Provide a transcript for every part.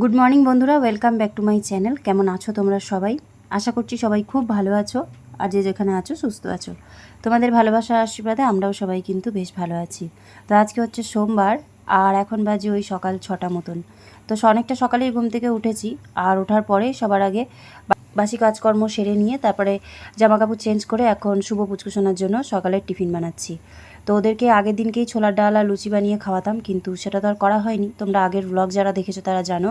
Good morning বন্ধুরা। Welcome back to my channel কেমন আছো তোমরা সবাই? আশা করছি সবাই খুব ভালো আছো। আর যে যেখানে আছো, সুস্থ আছো। তোমাদের ভালোবাসা আশীর্বাদে আমরাও সবাই কিন্তু বেশ ভালো আছি। তো আজকে হচ্ছে সোমবার, আর এখন বাজে ওই সকাল ছটা মতন। তো অনেকটা সকালেই ঘুম থেকে উঠেছি। আর ওঠার পরে সবার আগে বাসি কাজকর্ম সেরে নিয়ে তারপরে জামা কাপড় চেঞ্জ করে এখন শুভ পুচকুশোনার জন্য সকালের টিফিন বানাচ্ছি। তো ওদেরকে আগের দিনকেই ছোলার ডাল আর লুচি বানিয়ে খাওয়াতাম, কিন্তু সেটা তো আর করা হয়নি। তোমরা আগের ব্লগ যারা দেখেছ তারা জানো।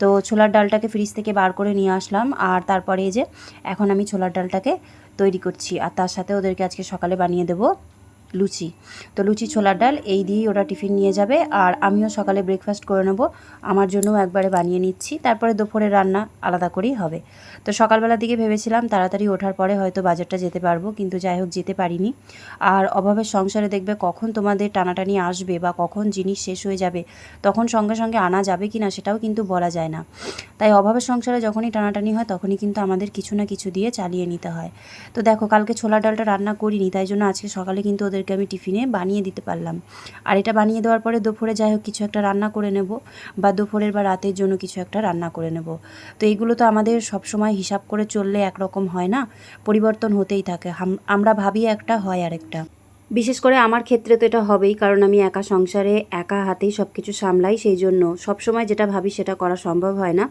তো ছোলার ডালটাকে ফ্রিজ থেকে বার করে নিয়ে আসলাম, আর তারপরে এই যে এখন আমি ছোলার ডালটাকে তৈরি করছি, আর তার সাথে ওদেরকে আজকে সকালে বানিয়ে দেবো। লুচি। তো লুচি, ছোলার ডাল, এই দিয়েই ওরা টিফিন নিয়ে যাবে। আর আমিও সকালে ব্রেকফাস্ট করে নেব। আমার জন্যও একবারে বানিয়ে নিচ্ছি। তারপরে দুপুরে রান্না আলাদা করেই হবে। তো সকালবেলার দিকে ভেবেছিলাম তাড়াতাড়ি ওঠার পরে হয়তো বাজারটা যেতে পারব, কিন্তু যাই হোক যেতে পারিনি। আর অভাবের সংসারে দেখবে কখন তোমাদের টানাটানি আসবে বা কখন জিনিস শেষ হয়ে যাবে, তখন সঙ্গে সঙ্গে আনা যাবে কি না সেটাও কিন্তু বলা যায় না। তাই অভাবের সংসারে যখনই টানাটানি হয়, তখনই কিন্তু আমাদের কিছু না কিছু দিয়ে চালিয়ে নিতে হয়। তো দেখো, কালকে ছোলা ডালটা রান্না করিনি, তাই জন্য আজকে সকালে কিন্তু ওদেরকে আমি টিফিনে বানিয়ে দিতে পারলাম। আর এটা বানিয়ে দেওয়ার পরে দুপুরে যাই হোক কিছু একটা রান্না করে নেব বা দুপুরের বা রাতের জন্য কিছু একটা রান্না করে নেব। তো এইগুলো তো আমাদের সবসময় হিসাব করে চললে একরকম হয় না? পরিবর্তন হতেই থাকে। আমরা ভাবি একটা হয় আরেকটা। বিশেষ করে আমার ক্ষেত্রে তো এটা হবেই, কারণ আমি একা সংসারে একা হাতেই সব কিছু সামলাই সেই জন্য সবসময় যেটা ভাবি সেটা করা সম্ভব হয় না।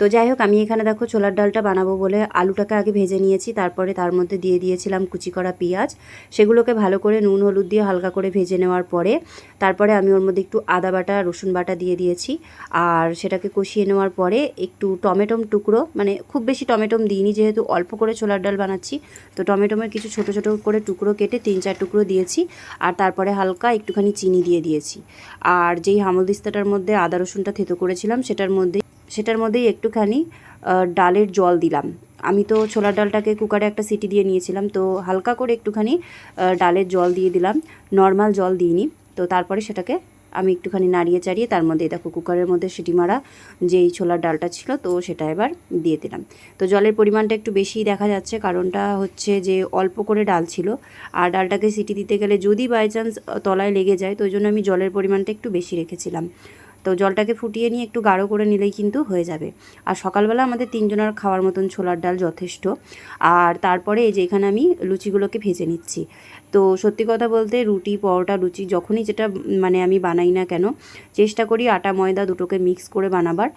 তো যাই হোক, আমি এখানে দেখো ছোলার ডালটা বানাবো বলে আলুটাকে আগে ভেজে নিয়েছি, তারপরে তার মধ্যে দিয়ে দিয়েছিলাম কুচি করা পেঁয়াজ। সেগুলোকে ভালো করে নুন, হলুদ দিয়ে হালকা করে ভেজে নেওয়ার পরে, তারপরে আমি ওর মধ্যে একটু আদা বাটা, রসুন বাটা দিয়ে দিয়েছি। আর সেটাকে কষিয়ে নেওয়ার পরে একটু টমেটোম টুকরো মানে খুব বেশি টমেটোম দিইনি, যেহেতু অল্প করে ছোলার ডাল বানাচ্ছি, তো টমেটোমের কিছু ছোট ছোট করে টুকরো কেটে তিন চার টুকরো দিয়েছি। আর তারপরে হালকা একটুখানি চিনি দিয়ে দিয়েছি। আর যেই হামলদিস্তাটার মধ্যে আদা রসুনটা থেতো করেছিলাম, সেটার মধ্যে সেটার মধ্যেই একটুখানি ডালের জল দিলাম। আমি তো ছোলার ডালটাকে কুকারে একটা সিটি দিয়ে নিয়েছিলাম, তো হালকা করে একটুখানি ডালের জল দিয়ে দিলাম। নর্মাল জল দিইনি, তো তারপরে সেটাকে আমি একটুখানি নাড়িয়ে চাড়িয়ে তার মধ্যে, দেখো কুকারের মধ্যে সিটি মারা যেই ছোলার ডালটা ছিল, তো সেটা এবার দিয়ে দিলাম। তো জলের পরিমাণটা একটু বেশিই দেখা যাচ্ছে, কারণটা হচ্ছে যে অল্প করে ডাল ছিল। আর ডালটাকে সিটি দিতে গেলে যদি বাই চান্স তলায় লেগে যায়, তো জন্য আমি জলের পরিমাণটা একটু বেশি রেখেছিলাম। তো জলটাকে ফুটিয়ে নিয়ে একটু গাঢ় করে নিলেই কিন্তু হয়ে যাবে। আর সকালবেলা আমাদের তিনজনের খাওয়ার মতন ছোলার ডাল যথেষ্ট। আর তারপরে এই যে এখানে আমি লুচিগুলোকে ভেজে নিচ্ছি। তো সত্যি কথা বলতে রুটি, পরোটা, লুচি যখনই যেটা মানে আমি বানাই না কেন, চেষ্টা করি আটা, ময়দা দুটোকে মিক্স করে বানাবার।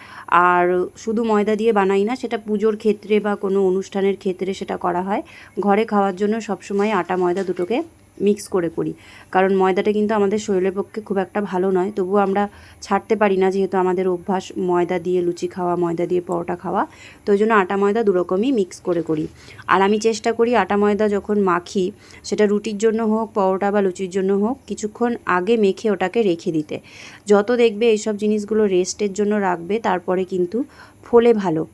আর শুধু ময়দা দিয়ে বানাই না, সেটা পুজোর ক্ষেত্রে বা কোনো অনুষ্ঠানের ক্ষেত্রে সেটা করা হয়। ঘরে খাওয়ার জন্য সবসময় আটা, ময়দা দুটোকে মিক্স করে করি। কারণ ময়দাটা কিন্তু আমাদের শরীরের পক্ষে খুব একটা ভালো নয়, তবুও আমরা ছাড়তে পারি না যেহেতু আমাদের অভ্যাস ময়দা দিয়ে লুচি খাওয়া, ময়দা দিয়ে পরোটা খাওয়া, তো ওই জন্য আটা ময়দা দুরকমই মিক্স করে করি। আর আমি চেষ্টা করি আটা ময়দা যখন মাখি, সেটা রুটির জন্য হোক, পরোটা বা লুচির জন্য হোক, কিছুক্ষণ আগে মেখে ওটাকে রেখে দিতে। যত দেখবে এইসব জিনিসগুলো রেস্টের জন্য রাখবে, তারপরে কিন্তু ফোলে ভালো।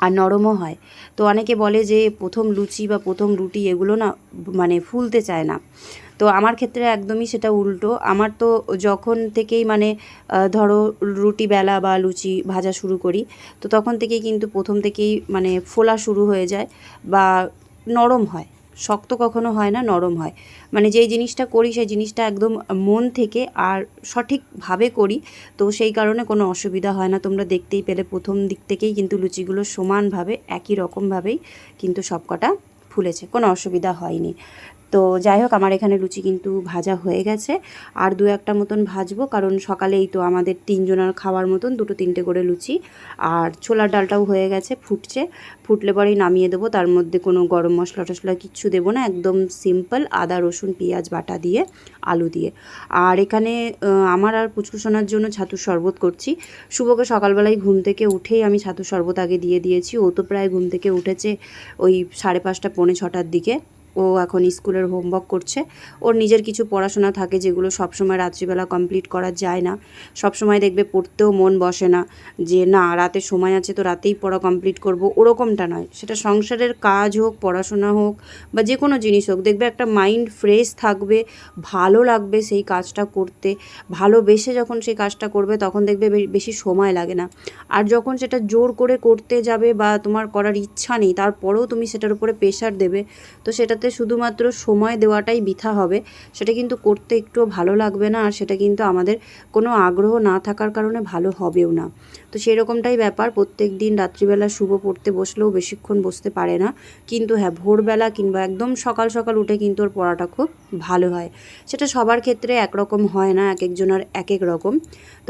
আর নরমও হয়। তো অনেকে বলে যে প্রথম লুচি বা প্রথম রুটি এগুলো না মানে ফুলতে চায় না। তো আমার ক্ষেত্রে একদমই সেটা উল্টো। আমার তো যখন থেকেই মানে ধরো রুটি বেলা বা লুচি ভাজা শুরু করি, তো তখন থেকেই কিন্তু প্রথম থেকেই মানে ফোলা শুরু হয়ে যায় বা নরম হয়। শক্ত কখনো হয় না, নরম হয়। মানে যেই জিনিসটা করি, সেই জিনিসটা একদম মন থেকে আর সঠিকভাবে করি। তো সেই কারণে কোনো অসুবিধা হয় না। তোমরা দেখতেই পেলে প্রথম দিক থেকেই কিন্তু লুচিগুলো সমানভাবে, একই রকমভাবেই কিন্তু সবকটা ফুলেছে। কোনো অসুবিধা হয়নি। তো যাই হোক, আমার এখানে লুচি কিন্তু ভাজা হয়ে গেছে। আর দু একটা মতন ভাজবো, কারণ সকালেই তো আমাদের তিনজনের খাওয়ার মতন দুটো তিনটে করে লুচি। আর ছোলার ডালটাও হয়ে গেছে, ফুটছে। ফুটলে পরেই নামিয়ে দেবো, তার মধ্যে কোনো গরম মশলা টশলা কিচ্ছু দেবো না, একদম সিম্পল আদা, রসুন, পেঁয়াজ, বাটা দিয়ে, আলু দিয়ে। আর এখানে আমার আর পুচকুসোনার জন্য ছাতুর শরবত করছি। শুভকে সকালবেলায় ঘুম থেকে উঠেই আমি ছাতুর শরবত আগে দিয়ে দিয়েছি। ও তো প্রায় ঘুম থেকে উঠেছে ওই সাড়ে পাঁচটা, পৌনে ছটার দিকে। ও এখন স্কুলের হোমওয়ার্ক করছে। ওর নিজের কিছু পড়াশোনা থাকে যেগুলো সবসময় রাত্রিবেলা কমপ্লিট করা যায় না। সবসময় দেখবে পড়তেও মন বসে না। যে না, রাতে সময় আছে তো রাতেই পড়া কমপ্লিট করব, ওরকমটা নয়। সেটা সংসারের কাজ হোক, পড়াশোনা হোক বা যে কোনো জিনিস হোক, দেখবে একটা মাইন্ড ফ্রেশ থাকবে, ভালো লাগবে সেই কাজটা করতে। ভালোবেসে যখন সেই কাজটা করবে, তখন দেখবে বেশি সময় লাগে না। আর যখন সেটা জোর করে করতে যাবে বা তোমার করার ইচ্ছা নেই, তারপরেও তুমি সেটার উপরে প্রেশার দেবে, তো সেটাতে সেটাতে শুধুমাত্র সময় দেওয়াটাই বৃথা হবে, সেটা কিন্তু করতে একটুও ভালো লাগবে না আর সেটা কিন্তু আমাদের কোনো আগ্রহ না থাকার কারণে ভালো হবেও না। তো সেরকমটাই ব্যাপার, প্রত্যেক দিন রাত্রিবেলা শুভ পড়তে বসলেও বেশিক্ষণ বসতে পারে না। কিন্তু হ্যাঁ ভোরবেলা কিংবা একদম সকাল সকাল উঠে কিন্তু ওর পড়াটা খুব ভালো হয়। সেটা সবার ক্ষেত্রে একরকম হয় না এক একজনের এক এক রকম।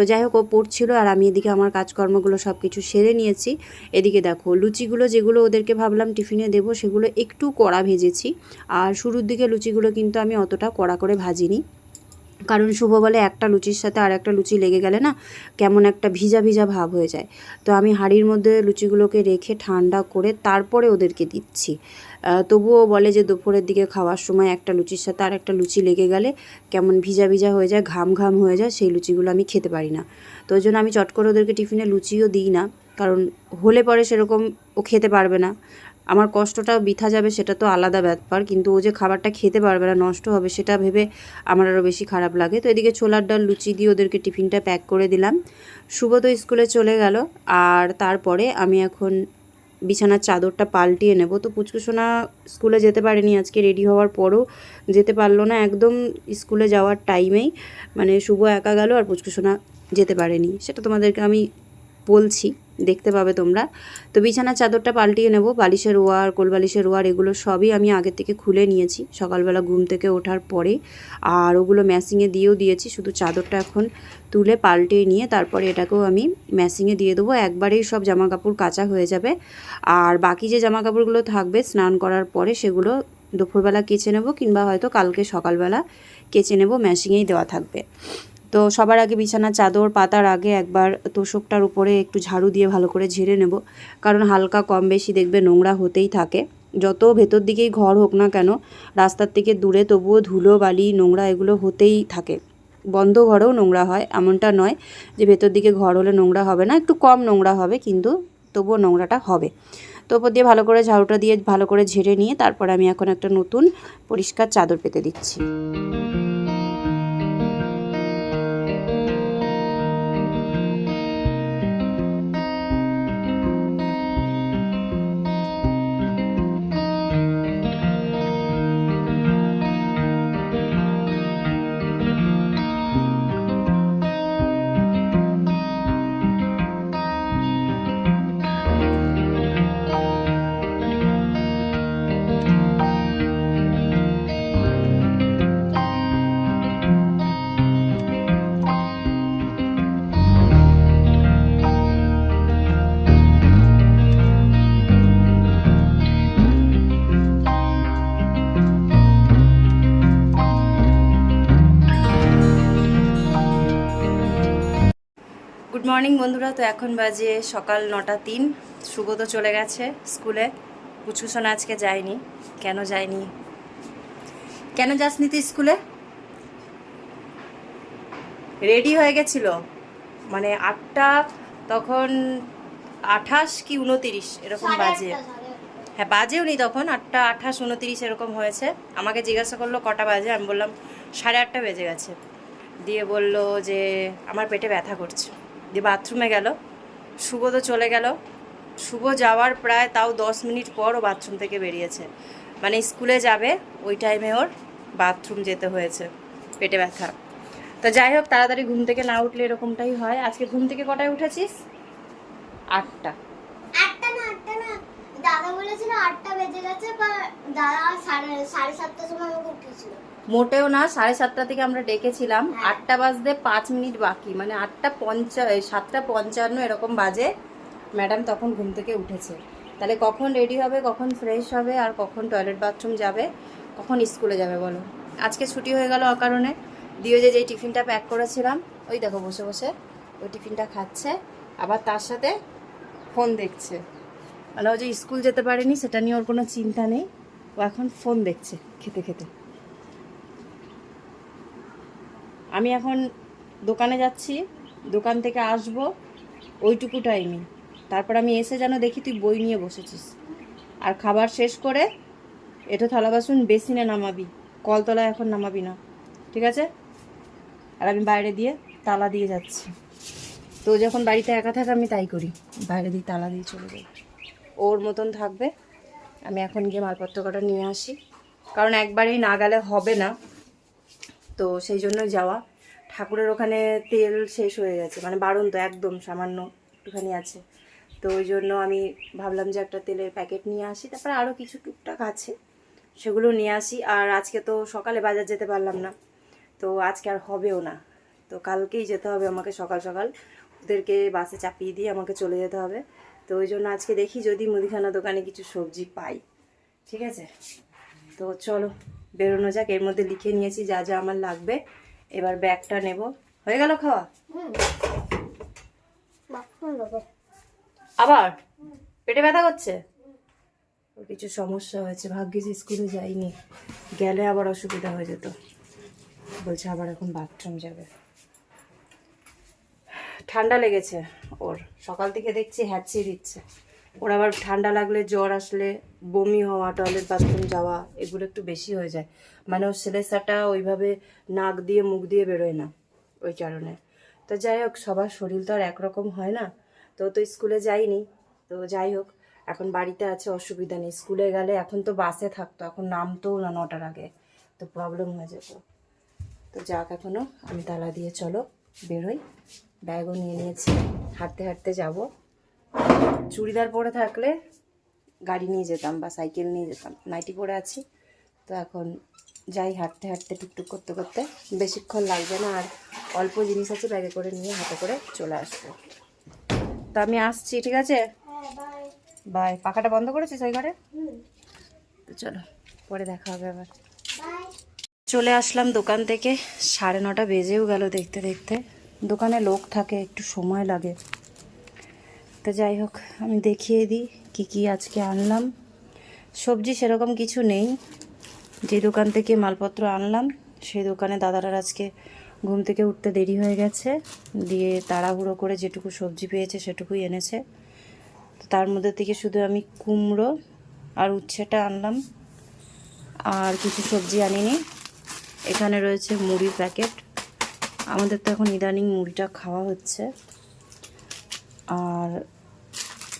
তো যাই হোক, ও পড়ছিল আর আমি এদিকে আমার কাজকর্মগুলো সব কিছু সেরে নিয়েছি। এদিকে দেখো, লুচিগুলো যেগুলো ওদেরকে ভাবলাম টিফিনে দেবো, সেগুলো একটু কড়া ভেজেছি। আর শুরুর দিকে লুচিগুলো কিন্তু আমি অতটা কড়া করে ভাজিনি। কারণ শুভ বলে একটা লুচির সাথে আর একটা লুচি লেগে গেলে না কেমন একটা ভিজা ভিজা ভাব হয়ে যায়। তো আমি হাঁড়ির মধ্যে লুচিগুলোকে রেখে ঠান্ডা করে তারপরে ওদেরকে দিচ্ছি। তবুও বলে যে দুপুরের দিকে খাওয়ার সময় একটা লুচির সাথে আর একটা লুচি লেগে গেলে কেমন ভিজা ভিজা হয়ে যায়, ঘাম ঘাম হয়ে যায়, সেই লুচিগুলো আমি খেতে পারি না। তো ওই জন্য আমি চট করে ওদেরকে টিফিনে লুচিও দিই না, কারণ হলে পরে সেরকম ও খেতে পারবে না। আমার কষ্টটা বৃথা যাবে, সেটা তো আলাদা ব্যাপার, কিন্তু ও যে খাবারটা খেতে পারবে না, নষ্ট হবে, সেটা ভেবে আমার আরও বেশি খারাপ লাগে। তো এদিকে ছোলার ডাল, লুচি দিয়ে ওদেরকে টিফিনটা প্যাক করে দিলাম। শুভ তো স্কুলে চলে গেল, আর তারপরে আমি এখন বিছানার চাদরটা পাল্টিয়ে নেব। তো পুচকুসোনা স্কুলে যেতে পারেনি আজকে রেডি হওয়ার পরও যেতে পারল না। একদম স্কুলে যাওয়ার টাইমেই মানে শুভ একা গেল আর পুচকুসোনা যেতে পারেনি। সেটা তোমাদেরকে আমি বলছি। দেখতে পাবে তোমরা। তো বিছানার চাদরটা পাল্টিয়ে নেব, বালিশের ওয়ার, কোলবালিশের ওয়ার, এগুলো সবই আমি আগের থেকে খুলে নিয়েছি, সকালবেলা ঘুম থেকে ওঠার পরে। আর ওগুলো ম্যাসিংয়ে দিয়েও দিয়েছি, শুধু চাদরটা এখন তুলে পাল্টিয়ে নিয়ে তারপরে এটাকেও আমি ম্যাসিংয়ে দিয়ে দেবো। একবারেই সব জামা কাপড় কাচা হয়ে যাবে। আর বাকি যে জামা কাপড়গুলো থাকবে স্নান করার পরে সেগুলো দুপুরবেলা কেচে নেব, কিংবা হয়তো কালকে সকালবেলা কেচে নেব ম্যাশিংয়েই দেওয়া থাকবে। তো সবার আগে বিছানার চাদর, পাতার আগে একবার তোষকটার উপরে একটু ঝাড়ু দিয়ে ভালো করে ঝেড়ে নেব। কারণ হালকা কম বেশি দেখবে নোংরা হতেই থাকে। যত ভেতর দিকেই ঘর হোক না কেন, রাস্তার থেকে দূরে তবুও ধুলো, বালি, নোংরা এগুলো হতেই থাকে। বন্ধ ঘরেও নোংরা হয়, এমনটা নয় যে ভেতর দিকে ঘর হলে নোংরা হবে না। একটু কম নোংরা হবে, কিন্তু তবুও নোংরাটা হবে। তো ওপর দিয়ে ভালো করে ঝাড়ুটা দিয়ে ভালো করে ঝেড়ে নিয়ে তারপর আমি এখন একটা নতুন পরিষ্কার চাদর পেতে দিচ্ছি। মর্নিং বন্ধুরা তো এখন বাজে সকাল নটা তিন। শুভ তো চলে গেছে স্কুলে। পুচুসোনা আজকে যায়নি। কেন যায়নি? কেন যাসনি তুই স্কুলে? রেডি হয়ে গেছিল। মানে আটটা তখন আঠাশ কি উনতিরিশ এরকম বাজে। হ্যাঁ বাজেও নি তখন। আটটা আঠাশ উনতিরিশ এরকম হয়েছে। আমাকে জিজ্ঞাসা করল কটা বাজে? আমি বললাম সাড়ে আটটা বেজে গেছে। দিয়ে বলল যে আমার পেটে ব্যথা করছে। দিয়ে বাথরুমে গেল, শুভ তো চলে গেল। শুভ যাওয়ার প্রায় তাও দশ মিনিট পর ও বাথরুম থেকে বেরিয়েছে। মানে স্কুলে যাবে, ওই টাইমে ওর বাথরুম যেতে হয়েছে, পেটে ব্যথা। তো যাই হোক, তাড়াতাড়ি ঘুম থেকে না উঠলে এরকমটাই হয়। আজকে ঘুম থেকে কটায় উঠেছিস? আটটা। দাদা বলেছিল আটটা বেজে গেছে দাদা সাড়ে সাড়ে সাতটার সময় আমাকে উঠেছিল মোটেও না সাড়ে সাতটা থেকে আমরা ডেকেছিলাম। হ্যাঁ। আটটা বাজতে পাঁচ মিনিট বাকি মানে আটটা পঞ্চা সাতটা পঞ্চান্ন এরকম বাজে। ম্যাডাম তখন ঘুম থেকে উঠেছে। তাহলে কখন রেডি হবে কখন ফ্রেশ হবে আর কখন টয়লেট বাথরুম যাবে কখন স্কুলে যাবে বলো? আজকে ছুটি হয়ে গেল অকারণে। দিয়ে যে যেই টিফিনটা প্যাক করেছিলাম ওই দেখো বসে বসে ওই টিফিনটা খাচ্ছে। আবার তার সাথে ফোন দেখছে। মানে ও যে স্কুল যেতে পারেনি সেটা নিয়ে ওর কোনো চিন্তা নেই। ও এখন ফোন দেখছে খেতে খেতে। আমি এখন দোকানে যাচ্ছি, দোকান থেকে আসব ওইটুকু টাইমে তারপর আমি এসে যেন দেখি তুই বই নিয়ে বসেছিস। আর খাবার শেষ করে এটো থালা বাসন বেসিনে নামাবি, কলতলায় এখন নামাবি না, ঠিক আছে? আর আমি বাইরে দিয়ে তালা দিয়ে যাচ্ছি। তো যখন বাড়িতে একা থাকে আমি তাই করি, বাইরে দিয়ে তালা দিয়ে চলে যাই। ওর মতন থাকবে, আমি এখন গিয়ে মালপত্র কটা নিয়ে আসি। কারণ একবারেই না গেলে হবে না। তো সেই জন্যই যাওয়া। ঠাকুরের ওখানে তেল শেষ হয়ে গেছে মানে বারণ তো একদম সামান্য একটুখানি আছে। তো ওই জন্য আমি ভাবলাম যে একটা তেলের প্যাকেট নিয়ে আসি, তারপরে আরও কিছু টুকটাক আছে, সেগুলো নিয়ে আসি। আর আজকে তো সকালে বাজার যেতে পারলাম না, তো আজকে আর হবেও না। তো কালকেই যেতে হবে আমাকে সকাল সকাল। ওদেরকে বাসে চাপিয়ে দিয়ে আমাকে চলে যেতে হবে। তো ওই জন্য আজকে দেখি যদি মুদিখানা দোকানে কিছু সবজি পাই, ঠিক আছে? তো চলো, বেরোনো যাক। এর মধ্যে লিখে নিয়েছি যা যা আমার লাগবে। এবার ব্যাগটা নেব। হয়ে গেল খাওয়া? হুম। আবার? পেটে ব্যথা করছে? কিছু সমস্যা হয়েছে ভাগ্যিস স্কুলে যাইনি। গেলে আবার অসুবিধা হয়ে যেত। বলছে আবার এখন বাথরুম যাবে। ঠান্ডা লেগেছে ওর। সকাল থেকে দেখছি হ্যাচি দিচ্ছে। ওর আবার ঠান্ডা লাগলে জ্বর আসলে, বমি হওয়া টয়লেট বাথরুম যাওয়া, এগুলো একটু বেশি হয়ে যায়। মানে ওর সেলেসাটা ওইভাবে নাক দিয়ে, মুখ দিয়ে বেরোয় না, ওই কারণে। তো যাই হোক, সবার শরীর তো আর একরকম হয় না। তো তো স্কুলে যাইনি তো যাই হোক, এখন বাড়িতে আছে, অসুবিধা নেই। স্কুলে গেলে এখন তো বাসে থাকতো, এখন নামতেও না নটার আগে। তো প্রবলেম হয়ে যেত। তো যাক এখনও আমি তালা দিয়ে চলো, বেরোই। ব্যাগও নিয়ে নিয়েছি, হাঁটতে হাঁটতে যাব। চুড়িদার পরে থাকলে গাড়ি নিয়ে যেতাম বা সাইকেল নিয়ে যেতাম। নাইটি পরে আছি। তো এখন যাই হাঁটতে হাঁটতে টুকটুক করতে করতে বেশিক্ষণ লাগবে না আর অল্প জিনিস আছে ব্যাগে করে নিয়ে হাতে করে চলে আসব। তো আমি আসছি, ঠিক আছে? বাই। পাখাটা বন্ধ করেছিস ওই ঘরে? তো চলো, পরে দেখা হবে আবার। চলে আসলাম দোকান থেকে। সাড়ে নটা বেজেও গেল দেখতে দেখতে। দোকানে লোক থাকে, একটু সময় লাগে। তো যাই হোক, আমি দেখিয়ে দিই কি কি আজকে আনলাম। সবজি সেরকম কিছু নেই। যে দোকান থেকে মালপত্র আনলাম, সেই দোকানে দাদারার আজকে ঘুম থেকে উঠতে দেরি হয়ে গেছে। দিয়ে তাড়াহুড়ো করে যেটুকু সবজি পেয়েছে সেটুকুই এনেছে। তার মধ্যে থেকে শুধু আমি কুমড়ো আর উচ্ছেটা আনলাম। আর কিছু সবজি আনিনি। এখানে রয়েছে মুড়ির প্যাকেট। আমাদের তো এখন ইদানিং মুড়িটা খাওয়া হচ্ছে। আর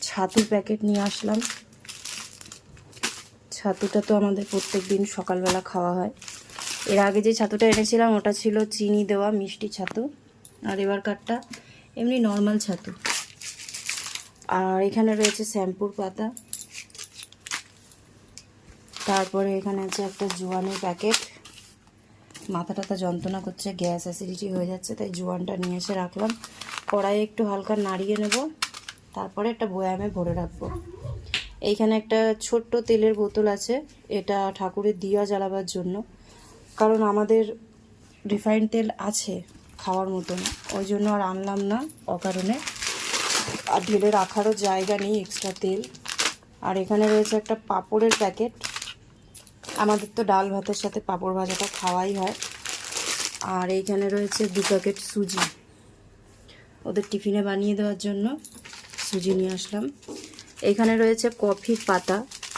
ছাতুর প্যাকেট নিয়ে আসলাম। ছাতুটা তো আমাদের প্রত্যেক দিন সকালবেলা খাওয়া হয়। এর আগে যে ছাতুটা এনেছিলাম, ওটা ছিল চিনি দেওয়া মিষ্টি ছাতু আর এবার কাঠটা এমনি নর্মাল ছাতু। আর এখানে রয়েছে শ্যাম্পুর পাতা। তারপরে এখানে আছে একটা জোয়ানের প্যাকেট। মাথা টাথা যন্ত্রণা করছে, গ্যাস অ্যাসিডিটি হয়ে যাচ্ছে, তাই জোয়ানটা নিয়ে এসে রাখলাম। কড়াইয়ে একটু হালকা নাড়িয়ে নেব। তারপরে একটা বয়ামে ভরে রাখব। এইখানে একটা ছোট্ট তেলের বোতল আছে। এটা ঠাকুরের দিয়া জ্বালাবার জন্য। কারণ আমাদের রিফাইন তেল আছে খাওয়ার মতন। ওই জন্য আর আনলাম না অকারণে। আর ঢেলে রাখারও জায়গা নেই এক্সট্রা তেল। আর এখানে রয়েছে একটা পাঁপড়ের প্যাকেট। আমাদের তো ডাল ভাতের সাথে পাঁপড় ভাজাটা খাওয়াই হয়। আর এইখানে রয়েছে দু প্যাকেট সুজি। ওদের টিফিনে বানিয়ে দেওয়ার জন্য সুজি নিয়ে আসলাম। এখানে রয়েছে কফির পাতা।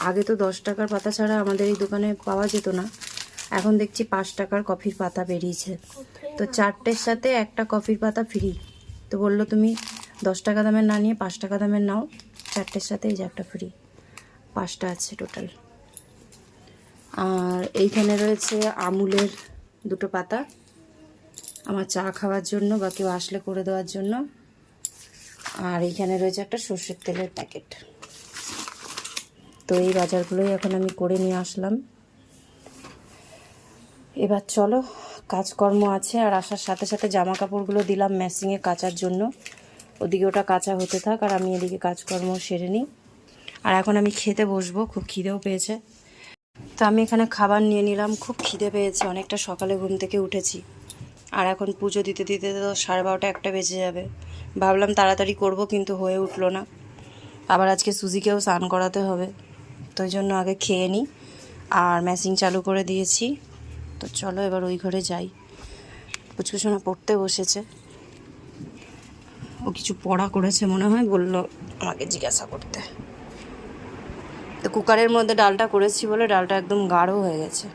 আগে তো দশ টাকার পাতা ছাড়া আমাদের এই দোকানে পাওয়া যেত না। এখন দেখছি পাঁচ টাকার কফির পাতা বেরিয়েছে। তো চারটের সাথে একটা কফির পাতা ফ্রি। তো বলল, তুমি দশ টাকা দামের না নিয়ে পাঁচ টাকা দামের নাও। চারটের সাথে এই যে একটা ফ্রি। পাঁচটা আছে টোটাল। আর এইখানে রয়েছে আমুলের দুটো পাতা। আমার চা খাওয়ার জন্য বা কেউ আসলে করে দেওয়ার জন্য। আর এইখানে রয়েছে একটা সর্ষের তেলের প্যাকেট। তো এই বাজারগুলোই এখন আমি করে নিয়ে আসলাম। এবার চলো, কাজকর্ম আছে আর আসার সাথে সাথে জামা কাপড়গুলো দিলাম ম্যাসিংয়ে কাচার জন্য। ওদিকে ওটা কাঁচা হতে থাক আর আমি এদিকে কাজকর্ম সেরে নিই। আর এখন আমি খেতে বসবো, খুব খিদেও পেয়েছে। তো আমি এখানে খাবার নিয়ে নিলাম, খুব খিদে পেয়েছে, অনেকটা সকালে ঘুম থেকে উঠেছি। আর এখন পুজো দিতে দিতে তো সাড়ে বারোটা একটা বেজে যাবে। ভাবলাম তাড়াতাড়ি করব, কিন্তু হয়ে উঠল না। আবার আজকে সুজিকেও স্নান করাতে হবে, তো জন্য আগে খেয়ে নিই। আর ম্যাচিং চালু করে দিয়েছি, তো চলো এবার ওই ঘরে যাই। পুচকুসোনা পড়তে বসেছে। ও কিছু পড়া করেছে মনে হয়, বলল আমাকে জিজ্ঞাসা করতে। তো কুকারের মধ্যে ডালটা করেছি বলে ডালটা একদম গাঢ় হয়ে গেছে।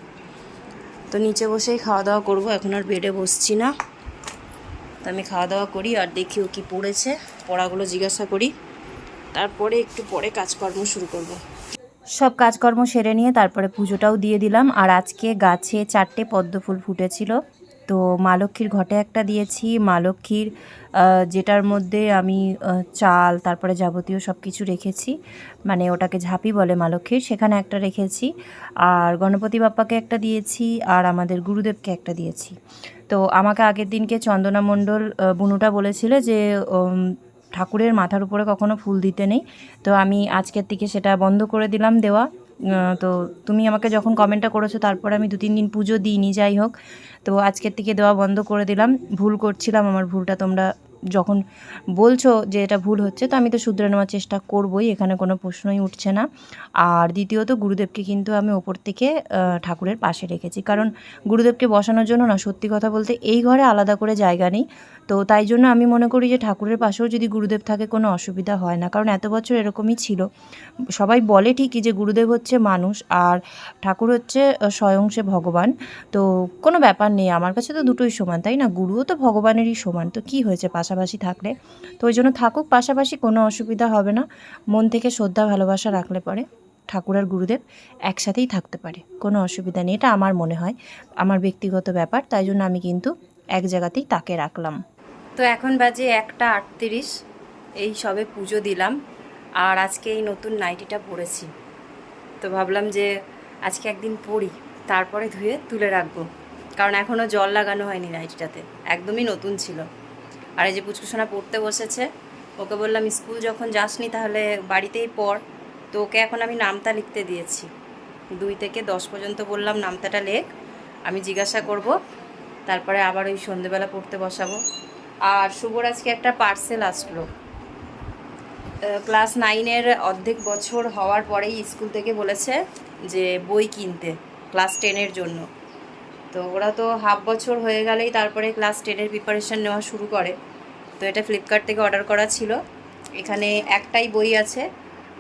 তো নিচে বসেই খাওয়া দাওয়া করব, এখন আর বেডে বসছি না। তো আমি খাওয়া দাওয়া করি আর দেখি ও কী পড়েছে, পড়াগুলো জিজ্ঞাসা করি। তারপরে একটু পরে কাজকর্ম শুরু করব। সব কাজকর্ম সেরে নিয়ে তারপরে পুজোটাও দিয়ে দিলাম, আর আজকে গাছে চারটে পদ্ম ফুল ফুটেছিল। তো মা লক্ষ্মীর ঘটে একটা দিয়েছি। মা লক্ষ্মীর যেটার মধ্যে আমি চাল, তারপরে যাবতীয় সব কিছু রেখেছি। মানে ওটাকে ঝাঁপি বলে মা লক্ষ্মীর, সেখানে একটা রেখেছি। আর গণপতি বাপ্পাকে একটা দিয়েছি, আর আমাদের গুরুদেবকে একটা দিয়েছি। তো আমাকে আগের দিনকে চন্দনা মণ্ডল বুনুটা বলেছিল যে ঠাকুরের মাথার উপরে কখনো ফুল দিতে নেই। তো আমি আজকের থেকে সেটা বন্ধ করে দিলাম দেওয়া। তো তুমি আমাকে যখন কমেন্টটা করেছ, তারপর আমি দু তিন দিন পুজো দিইনি, যাই হোক। তো আজকের থেকে দেওয়া বন্ধ করে দিলাম। ভুল করছিলাম, আমার ভুলটা তোমরা যখন বলছো যে এটা ভুল হচ্ছে, তো আমি তো শুধরে নেওয়ার চেষ্টা করবই, এখানে কোনো প্রশ্নই উঠছে না। আর দ্বিতীয়ত, গুরুদেবকে কিন্তু আমি ওপর থেকে ঠাকুরের পাশে রেখেছি। কারণ গুরুদেবকে বসানোর জন্য না, সত্যি কথা বলতে এই ঘরে আলাদা করে জায়গা নেই। তো তাই জন্য আমি মনে করি যে ঠাকুরের পাশেও যদি গুরুদেব থাকে, কোনো অসুবিধা হয় না। কারণ এত বছর এরকমই ছিল। সবাই বলে ঠিকই যে গুরুদেব হচ্ছে মানুষ, আর ঠাকুর হচ্ছে স্বয়ং সে ভগবান। তো কোনো ব্যাপার নেই, আমার কাছে তো দুটোই সমান, তাই না? গুরুও তো ভগবানেরই সমান। তো কি হয়েছে? পাশাপাশি থাকলে। তো ওই জন্য থাকুক, পাশাপাশি কোনো অসুবিধা হবে না। মন থেকে শ্রদ্ধা, ভালোবাসা রাখলে পরে ঠাকুর আর গুরুদেব একসাথেই থাকতে পারে। কোনো অসুবিধা নেই, এটা আমার মনে হয়। আমার ব্যক্তিগত ব্যাপার, তাই জন্য আমি কিন্তু এক জায়গাতেই তাকে রাখলাম। তো এখন বাজে একটা আটত্রিশ, এই সবে পুজো দিলাম। আর আজকে এই নতুন নাইটিটা পরেছি। তো ভাবলাম যে আজকে একদিন পরি, তারপরে ধুয়ে তুলে রাখব। কারণ এখনও জল লাগানো হয়নি নাইটিটাতে, একদমই নতুন ছিল। আর এই যে পুচকুসোনা পড়তে বসেছে, ওকে বললাম, স্কুল যখন যাসনি তাহলে বাড়িতেই পড়। তো ওকে এখন আমি নামতা লিখতে দিয়েছি। দুই থেকে দশ পর্যন্ত বললাম, নামতাটা লেখ, আমি জিজ্ঞাসা করব, তারপরে আবার ওই সন্ধেবেলা পড়তে বসাবো। আর শুভর আজকে একটা পার্সেল আসলো। ক্লাস নাইনের অর্ধেক বছর হওয়ার পরেই স্কুল থেকে বলেছে যে বই কিনতে ক্লাস টেনের জন্য। তো ওরা তো হাফ বছর হয়ে গেলেই তারপরে ক্লাস টেনের প্রিপারেশান নেওয়া শুরু করে। তো এটা ফ্লিপকার্ট থেকে অর্ডার করা ছিল। এখানে একটাই বই আছে,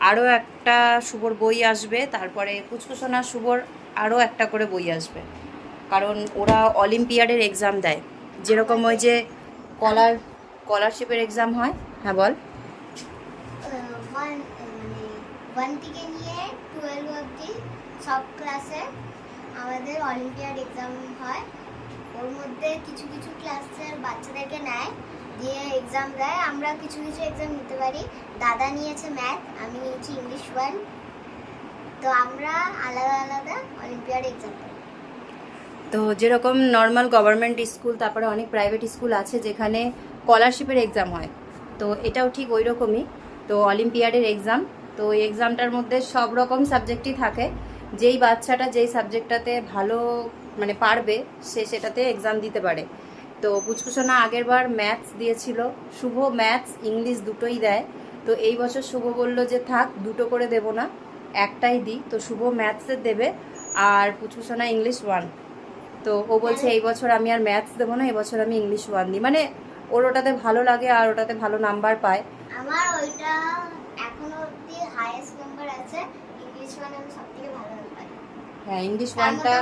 আরও একটা শুভর বই আসবে, তারপরে কুচকুচনা শুভর আরও একটা করে বই আসবে। কারণ ওরা অলিম্পিয়াডের এক্সাম দেয়। যেরকম ওই যে কলার স্কলারশিপের এক্সাম হয়। হ্যাঁ বল। ওয়ান টুয়েলভ ক্লাসে আমাদের অলিম্পিয়াড এক্সাম হয়। ওর মধ্যে কিছু কিছু ক্লাসের বাচ্চাদেরকে নেয়। দিয়ে এক্সাম দেয়, আমরা কিছু কিছু এক্সাম নিতে পারি। দাদা নিয়েছে ম্যাথ আমি নিয়েছি ইংলিশ ওয়ান তো আমরা আলাদা আলাদা অলিম্পিয়াড এক্সাম তো যেরকম নর্মাল গভর্নমেন্ট স্কুল তারপরে অনেক প্রাইভেট স্কুল আছে যেখানে স্কলারশিপের এক্সাম হয়। তো এটাও ঠিক ওই রকমই তো অলিম্পিয়াডের এক্সাম তো এক্সামটার মধ্যে সব রকম সাবজেক্টই থাকে। যেই বাচ্চাটা যেই সাবজেক্টটাতে ভালো মানে পারবে, সে সেটাতে এক্সাম দিতে পারে। তো পুচকুসোনা আগের বার ম্যাথস দিয়েছিল। শুভ ম্যাথস ইংলিশ দুটোই দেয়। তো এই বছর শুভ বলল যে, থাক, দুটো করে দেব না, একটাই দিই। তো শুভ ম্যাথসের দেবে আর পুচকুসোনা ইংলিশ ওয়ান। তো ও বলছে, এই বছর আমি আর ম্যাথস দেবো না, এবছর আমি ইংলিশ ওয়ান দিই। মানে ওর ওটাতে ভালো লাগে আর ওটাতে ভালো নাম্বার পায়। আমার ওইটা এখনও অবধি হাইয়েস্ট নাম্বার আছে। ইংলিশ ওয়ান আমি হ্যাঁ ইংলিশ ওয়ানটা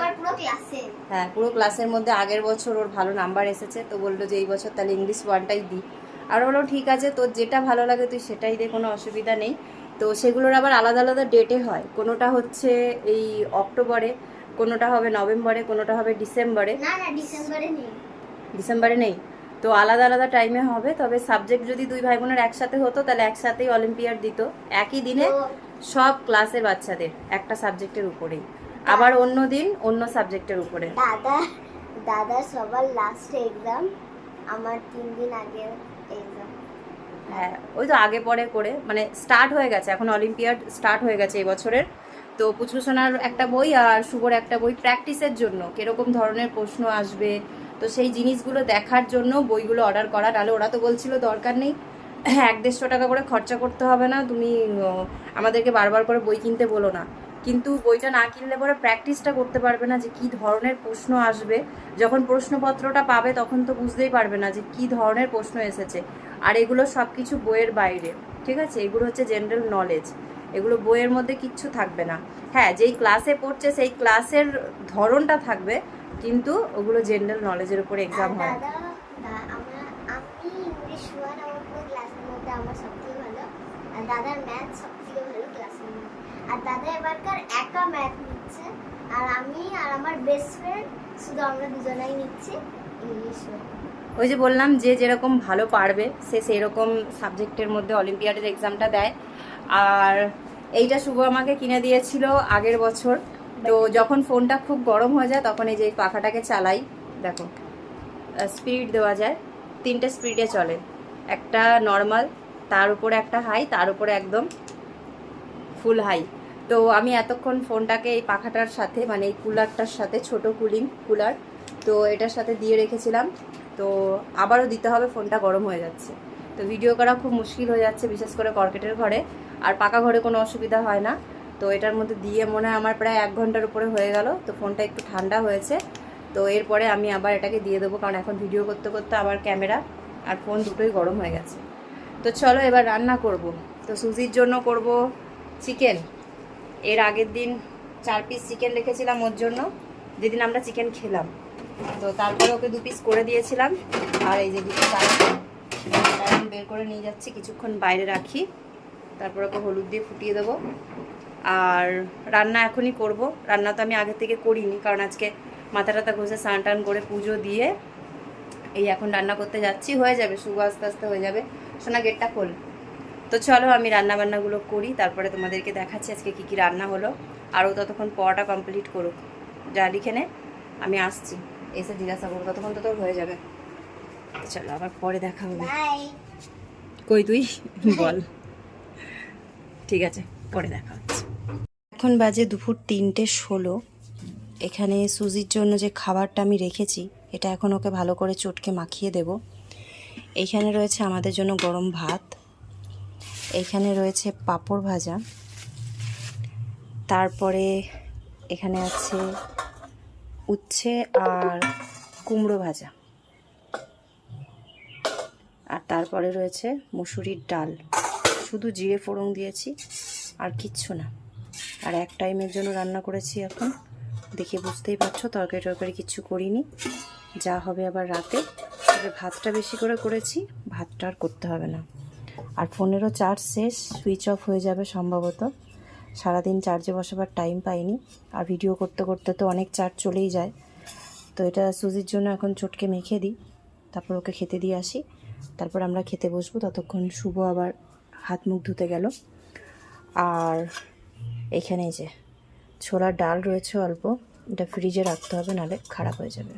হ্যাঁ পুরো ক্লাসের মধ্যে আগের বছর ওর ভালো নাম্বার এসেছে তো বলল যে এই বছর তাহলে ইংলিশ ওয়ানটাই দিই আর বলল ঠিক আছে তোর যেটা ভালো লাগে তুই সেটাই দে কোনো অসুবিধা নেই। তো সেগুলোর আবার আলাদা আলাদা ডেটে হয়। কোনোটা হচ্ছে এই অক্টোবরে কোনোটা হবে নভেম্বরে কোনোটা হবে ডিসেম্বরে। না না ডিসেম্বরে নেই। ডিসেম্বরে নেই। তো আলাদা আলাদা টাইমে হবে তবে সাবজেক্ট যদি দুই ভাই বোনের একসাথে হতো তাহলে একসাথেই অলিম্পিয়াড দিত। একই দিনে সব ক্লাসের বাচ্চাদের একটা সাবজেক্টের উপরেই। আবার অন্য দিন অন্য সাবজেক্টের উপরে। দাদা দাদা সবার লাস্ট এক্সাম আমার তিন দিন আগে এক্সাম হ্যাঁ ওই তো আগে পরে করে মানে স্টার্ট হয়ে গেছে এখন অলিম্পিয়াড স্টার্ট হয়ে গেছে এই বছরের তো পুচকুসোনার একটা বই আর শুভর একটা বই প্র্যাকটিসের জন্য কীরকম ধরনের প্রশ্ন আসবে? তো সেই জিনিসগুলো দেখার জন্য বইগুলো অর্ডার করা নাহলে ওরা তো বলছিল দরকার নেই। এক দেড়শো টাকা করে খরচা করতে হবে না তুমি আমাদেরকে বারবার করে বই কিনতে বলো না। কিন্তু বইটা না কিনলে পরে প্র্যাকটিসটা করতে পারবে না যে কি ধরনের প্রশ্ন আসবে। যখন প্রশ্নপত্রটা পাবে তখন তো বুঝতেই পারবে না যে কি ধরনের প্রশ্ন এসেছে। আর এগুলো সব কিছু বইয়ের বাইরে ঠিক আছে? এগুলো হচ্ছে জেনারেল নলেজ এগুলো বইয়ের মধ্যে কিচ্ছু থাকবে না। হ্যাঁ যেই ক্লাসে পড়ছে সেই ক্লাসের ধরনটা থাকবে কিন্তু ওগুলো জেনারেল নলেজের উপরে এক্সাম হয়। দাদার ম্যাথ সব থেকে ভালো ক্লাসের মধ্যে আর দাদা এবারকার একা ম্যাথ নিচ্ছে। আর আমি আর আমার বেস্ট ফ্রেন্ড শুধু আমরা দুজনেই নিচ্ছি ইংলিশ ওই যে বললাম যে যেরকম ভালো পারবে, সে সেই রকম সাবজেক্টের মধ্যে অলিম্পিয়াডের এক্সামটা দেয়। আর এইটা শুভ আমাকে কিনে দিয়েছিল আগের বছর। তো যখন ফোনটা খুব গরম হয়ে যায়, তখন এই যে পাখাটাকে চালাই, দেখো স্পিড দেওয়া যায়। তিনটে স্পিডে চলে। একটা নর্মাল তার উপরে একটা হাই তার উপরে একদম ফুল হাই তো আমি এতক্ষণ ফোনটাকে এই পাখাটার সাথে মানে এই কুলারটার সাথে, ছোট কুলিং কুলার, তো এটার সাথে দিয়ে রেখেছিলাম। তো আবারও দিতে হবে, ফোনটা গরম হয়ে যাচ্ছে। তো ভিডিও করা খুব মুশকিল হয়ে যাচ্ছে, বিশেষ করে কর্কেটের ঘরে। আর পাকা ঘরে কোনো অসুবিধা হয় না। তো এটার মধ্যে দিয়ে মনে হয় আমার প্রায় এক ঘণ্টার উপরে হয়ে গেল। তো ফোনটা একটু ঠান্ডা হয়েছে। তো এরপরে আমি আবার এটাকে দিয়ে দেবো, কারণ এখন ভিডিও করতে করতে আবার ক্যামেরা আর ফোন দুটোই গরম হয়ে গেছে। তো চলো এবার রান্না করব। তো সুজির জন্য করব চিকেন। এর আগের দিন চার পিস চিকেন রেখেছিলাম ওর জন্য। যেদিন আমরা চিকেন খেলাম। তো তারপরে ওকে দু পিস করে দিয়েছিলাম। আর এই যে দুটো এখন বের করে নিয়ে যাচ্ছি, কিছুক্ষণ বাইরে রাখি। তারপর ওকে হলুদ দিয়ে ফুটিয়ে দেবো। আর রান্না এখনই করব। রান্না তো আমি আগে থেকে করিনি, কারণ আজকে মাথা টাথা ঘষে স্নান টান করে পুজো দিয়ে এই এখন রান্না করতে যাচ্ছি। হয়ে যাবে, শুভ আস্তে আস্তে হয়ে যাবে। সোনা, গেটটা খোল। তো চলো আমি রান্না বান্নাগুলো করি তারপরে তোমাদেরকে দেখাচ্ছি আজকে কি কি রান্না হলো। আরও ততক্ষণ পড়াটা কমপ্লিট করুক যা লিখে নে আমি আসছি। এসে জিজ্ঞাসা করব ততক্ষণ তো তোর হয়ে যাবে। চলো আবার পরে দেখা হবে। কই তুই? বল। ঠিক আছে পরে দেখা হচ্ছে। এখন বাজে দুপুর তিনটে ষোলো। এখানে সুজির জন্য যে খাবারটা আমি রেখেছি এটা এখন ওকে ভালো করে চটকে মাখিয়ে দেব। এইখানে রয়েছে আমাদের জন্য গরম ভাত। এইখানে রয়েছে পাঁপড় ভাজা। তারপরে এখানে আছে উচ্ছে আর কুমড়ো ভাজা। আর তারপরে রয়েছে মুসুরির ডাল। শুধু জিরে ফোড়ন দিয়েছি, আর কিচ্ছু না। আর এক টাইমের জন্য রান্না করেছি এখন। দেখে বুঝতেই পারছ, তরকারি টরকারি কিছু করিনি। যা হবে আবার রাতে। তবে ভাতটা বেশি করে করেছি, ভাতটা আর করতে হবে না। আর ফোনেরও চার্জ শেষ, সুইচ অফ হয়ে যাবে সম্ভবত। সারাদিন চার্জে বসাবার টাইম পাইনি। আর ভিডিও করতে করতে তো অনেক চার্জ চলেই যায়। তো এটা সুজির জন্য এখন চটকে মেখে দিই। তারপর ওকে খেতে দিয়ে আসি। তারপর আমরা খেতে বসবো। ততক্ষণ শুভ আবার হাত মুখ ধুতে গেল। আর এখানে যে ছোলার ডাল রয়েছে অল্প। এটা ফ্রিজে রাখতে হবে নাহলে খারাপ হয়ে যাবে।